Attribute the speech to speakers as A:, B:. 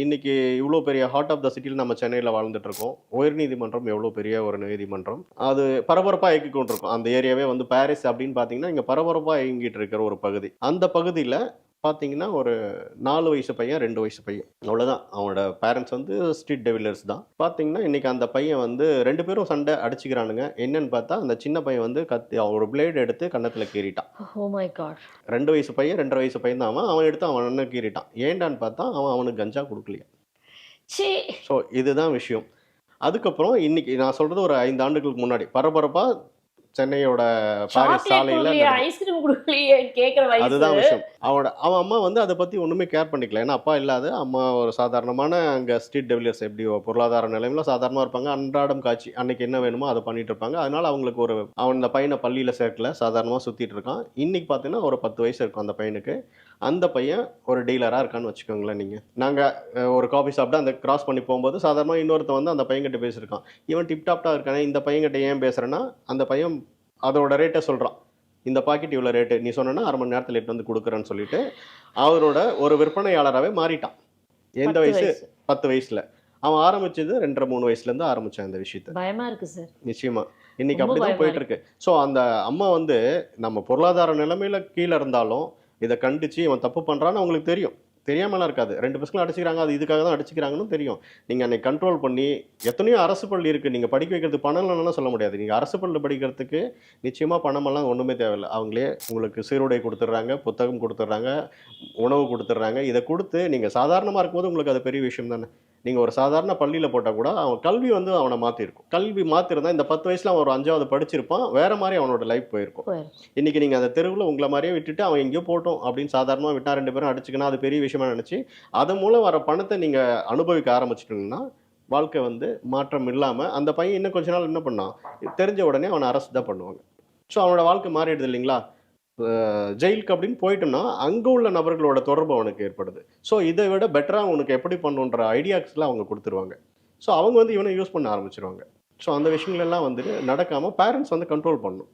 A: இன்னைக்கு இவ்வளோ பெரிய ஹார்ட் ஆஃப் த சிட்டியில் நம்ம சென்னையில் வாழ்ந்துட்டு இருக்கோம் உயர்நீதிமன்றம் எவ்வளோ பெரிய ஒரு நீதிமன்றம். அது பரபரப்பாக இயக்கி கொண்டிருக்கும். அந்த ஏரியாவே வந்து பாரிஸ் அப்படின்னு பார்த்தீங்கன்னா இங்கே பரபரப்பாக இயங்கிட்டு இருக்கிற ஒரு பகுதி. அந்த பகுதியில் பார்த்தீங்கன்னா ஒரு நாலு வயசு பையன் ரெண்டு வயசு பையன். அவ்வளோதான் அவனோட பேரண்ட்ஸ் வந்து ஸ்ட்ரீட் டெவிலர்ஸ் தான். பார்த்தீங்கன்னா இன்னைக்கு அந்த பையன் வந்து ரெண்டு பேரும் சண்டை அடிச்சுக்கிறானுங்க. என்னன்னு பார்த்தா அந்த சின்ன பையன் வந்து கத்தி ஒரு பிளேடு எடுத்து கன்னத்தில் கீறிட்டான்.
B: காட்
A: ரெண்டு வயசு பையன் ரெண்டரை வயசு பையன் தான். அவன் அவன் எடுத்து அவன் அண்ணன் கீறிட்டான். ஏண்டான்னு பார்த்தா அவன் அவனுக்கு கஞ்சா கொடுக்கலையா.
B: சே
A: ஸோ இதுதான் விஷயம். அதுக்கப்புறம் இன்னைக்கு நான் சொல்றது ஒரு ஐந்து ஆண்டுகளுக்கு முன்னாடி. பரபரப்பா சென்னையோட பாரிஸ் சாலையில
B: கொடுக்கலையே
A: நடந்த-
B: ஐஸ்கிரீம் கொடுக்கலையே கேக்குற
A: அதுதான் விஷயம். அவனோட அவன் அம்மா வந்து அதை பத்தி ஒண்ணுமே கேர் பண்ணிக்கல. ஏன்னா அப்பா இல்லாத அம்மா ஒரு சாதாரணமான அங்க ஸ்ட்ரீட் டெவிலர்ஸ் எப்படி பொருளாதார நிலைமையில சாதாரணமா இருப்பாங்க. அன்றாடம் காட்சி அன்னைக்கு என்ன வேணுமோ அதை பண்ணிட்டு இருப்பாங்க. அதனால அவங்களுக்கு ஒரு அவன் இந்த பையனை பள்ளியில சேர்க்கல. சாதாரணமா சுத்திட்டு இருக்கான். இன்னைக்கு பார்த்தீங்கன்னா ஒரு பத்து வயசு இருக்கும் அந்த பையனுக்கு. அந்த பையன் ஒரு டீலரா இருக்கான்னு வச்சுக்கோங்களேன் நீங்க. நாங்க அஹ், ஒரு காஃபி சாப்பிட்டு அந்த கிராஸ் பண்ணி போகும்போது சாதாரணமா இன்னொருத்தன் வந்து அந்த பையன்கிட்ட பேசியிருக்கான். இவன் டிப்டாப்டா இருக்கானே இந்த பையன்கிட்ட ஏன் பேசுறேன்னா அந்த பையன் அதோட ரேட்டை சொல்றான். இந்த பாக்கெட் இவ்வளோ ரேட்டு நீ சொன்னா அரை மணி நேரத்தில் எடுத்து வந்து கொடுக்குறேன்னு சொல்லிட்டு அவரோட ஒரு விற்பனையாளராகவே மாறிட்டான். எந்த வயசு. பத்து வயசுல. அவன் ஆரம்பிச்சது ரெண்டரை மூணு வயசுல இருந்து ஆரம்பிச்சான் இந்த விஷயத்த.
B: பயமா இருக்கு சார்
A: நிச்சயமா. இன்னைக்கு அப்படிதான் போயிட்டு இருக்கு. ஸோ அந்த அம்மா வந்து நம்ம பொருளாதார நிலைமையில கீழே இருந்தாலும் இதை கண்டிச்சு இவன் தப்பு பண்றான்னு அவங்களுக்கு தெரியும். தெரியாமலாம் இருக்காது. ரெண்டு பசங்களும் அடிச்சுக்கிறாங்க அது இதுக்காக தான் அடிச்சுக்கிறாங்கன்னு தெரியும். நீங்கள் அன்னைக்கு கண்ட்ரோல் பண்ணி எத்தனையோ அரசு பள்ளி இருக்குது நீங்கள் படிக்க வைக்கிறதுக்கு பணம் இல்லைன்னா சொல்ல முடியாது. நீங்கள் அரசு பள்ளி படிக்கிறதுக்கு நிச்சயமாக பணமெல்லாம் ஒன்றுமே தேவையில்லை. அவங்களே உங்களுக்கு சீருடை கொடுத்துட்றாங்க புத்தகம் கொடுத்துட்றாங்க உணவு கொடுத்துட்றாங்க. இதை கொடுத்து நீங்கள் சாதாரணமாக இருக்கும்போது உங்களுக்கு அது பெரிய விஷயம் தானே? நீங்க ஒரு சாதாரண பள்ளியில போட்டா கூட அவன் கல்வி வந்து அவனை மாத்திருக்கும். கல்வி மாத்திருந்தா இந்த பத்து வயசுல அவன் ஒரு அஞ்சாவது படிச்சிருப்பான். வேற மாதிரி அவனோட லைஃப் போயிருக்கும்.
B: போயிரும்.
A: இன்னைக்கு நீங்க அந்த தெருவுல உங்களை மாதிரியே விட்டுட்டு அவன் எங்கேயோ போட்டோம் அப்படின்னு சாதாரணமா விட்டா ரெண்டு பேரும் அடிச்சுக்கணும் அது பெரிய விஷயமா நினைச்சு அதன் மூலம் வர பணத்தை நீங்க அனுபவிக்க ஆரம்பிச்சிட்டீங்கன்னா வாழ்க்கை வந்து மாற்றம் இல்லாம அந்த பையன் இன்னும் கொஞ்ச நாள் என்ன பண்ணான்? தெரிஞ்ச உடனே அவனை அரெஸ்ட் தான் பண்ணுவாங்க. ஸோ அவனோட வாழ்க்கை மாறிடுது இல்லைங்களா? ஜெயிலுக்கு அப்படின்னு போயிட்டோம்னா அங்கே உள்ள நபர்களோட தொடர்பு அவனுக்கு ஏற்படுது. ஸோ இதை விட பெட்டராக அவனுக்கு எப்படி பண்ணுன்ற ஐடியாஸ்லாம் அவங்க கொடுத்துருவாங்க. ஸோ அவங்க வந்து இவனை யூஸ் பண்ண ஆரம்பிச்சிருவாங்க. ஸோ அந்த விஷயங்கள் எல்லாம் வந்துட்டு நடக்காமல் பேரண்ட்ஸ் வந்து கண்ட்ரோல் பண்ணணும்.